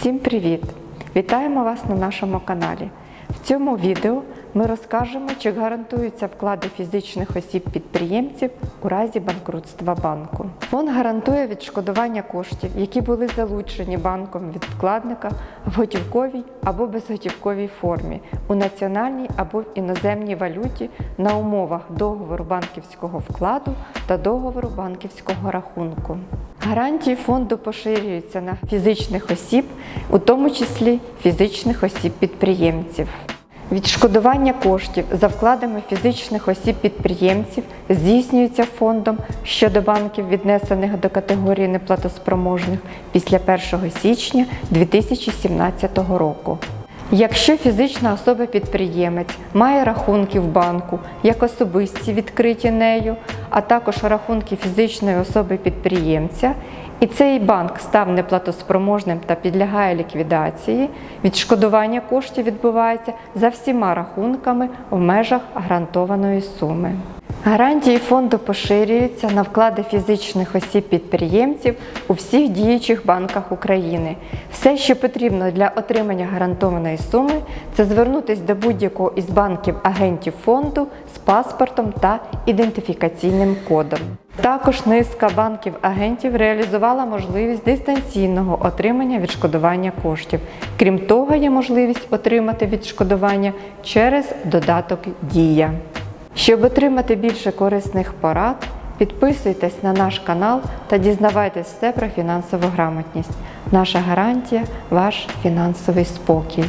Всім привіт! Вітаємо вас на нашому каналі. В цьому відео ми розкажемо, чи гарантуються вклади фізичних осіб-підприємців у разі банкрутства банку. Фонд гарантує відшкодування коштів, які були залучені банком від вкладника в готівковій або безготівковій формі у національній або в іноземній валюті на умовах договору банківського вкладу та договору банківського рахунку. Гарантії фонду поширюються на фізичних осіб, у тому числі фізичних осіб-підприємців. Відшкодування коштів за вкладами фізичних осіб-підприємців здійснюється фондом щодо банків, віднесених до категорії неплатоспроможних після 1 січня 2017 року. Якщо фізична особа-підприємець має рахунки в банку як особисті відкриті нею, а також рахунки фізичної особи-підприємця, і цей банк став неплатоспроможним та підлягає ліквідації, відшкодування коштів відбувається за всіма рахунками в межах гарантованої суми. Гарантії фонду поширюються на вклади фізичних осіб-підприємців у всіх діючих банках України. Все, що потрібно для отримання гарантованої суми, це звернутися до будь-якого із банків-агентів фонду з паспортом та ідентифікаційним кодом. Також низка банків-агентів реалізувала можливість дистанційного отримання відшкодування коштів. Крім того, є можливість отримати відшкодування через додаток Дія. Щоб отримати більше корисних порад, підписуйтесь на наш канал та дізнавайтесь все про фінансову грамотність. Наша гарантія ваш фінансовий спокій.